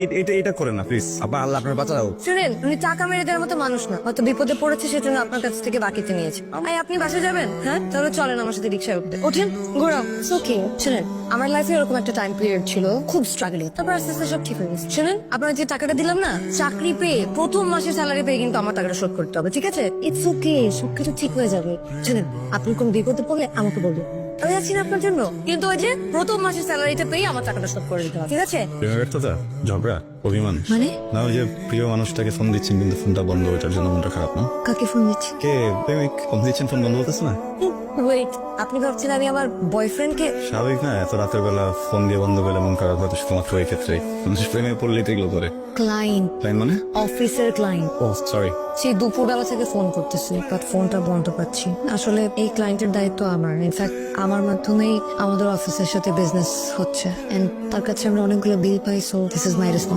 এটা- এটা করে না প্লিজ আবার আল্লাহ আপনার বাঁচাও। শুনেন উনি টাকা মেরে দেওয়ার মতো মানুষ না। হয়তো বিপদে পড়েছে সেজন্য আপনার কাছ থেকে বাকিতে নিয়েছে। ভাই আপনি বাসা যাবেন হ্যাঁ? তাহলে চলেন আমার সাথে রিক্সায় উঠতে। ওঠেন ঘোরাও। ওকে শুনেন আমার লাইফে এরকম একটা টাইম পিরিয়ড ছিল খুব স্ট্রাগলিং তারপর আস্তে আস্তে সব ঠিক হয়ে গেছে। শুনেন আপনার যে টাকাটা দিলাম না চাকরি পেয়ে প্রথম মাসের স্যালারি পেয়ে কিন্তু আমার টাকাটা শোধ করতে হবে ঠিক আছে? ইটস ওকে সবকিছু ঠিক হয়ে যাবে। শুনেন আপনি কোন বিপদে পড়লে আমাকে বলবেন আমি আছি না আপনার জন্য। কিন্তু ওই যে প্রথম মাসের স্যালারিটা পেয়ে আমার টাকাটা শোধ করে দিতে হবে। ঠিক আছে? প্রেমের ব্যর্থতা ঝগড়া? অভিমান? মানে? না ওই যে প্রিয় মানুষটাকে ফোন দিচ্ছেন কিন্তু ফোনটা বন্ধ ওইটার জন্য মনটা খারাপ না? কাকে ফোন দিচ্ছি কে? প্রেমিক ফোন দিচ্ছেন ফোন বন্ধ হতেছে না? ওয়েট আপনি ভাবছেন আমি আমার বয়ফ্রেন্ডকে স্বাভাবিক না এত রাতের বেলা ফোন দিয়ে বন্ধ করলে মন খারাপ হয়তো শুধুমাত্র এই ক্ষেত্রে মানুষ প্রেমে পড়লেই তো এগুলো করে। ক্লায়েন্ট তাই মানে? অফিসের ক্লায়েন্ট ও সরি সেই দুপুরবেলা থেকে ফোন করতেছি বাট ফোনটা বন্ধ পাচ্ছি। আসলে এই ক্লায়েন্টের দায়িত্ব আমার। ইনফ্যাক্ট আমার মাধ্যমেই আমাদের অফিসের সাথে বিজনেস হচ্ছে। এন্ড তার কাছে আমরা অনেকগুলো bill pi so this is my response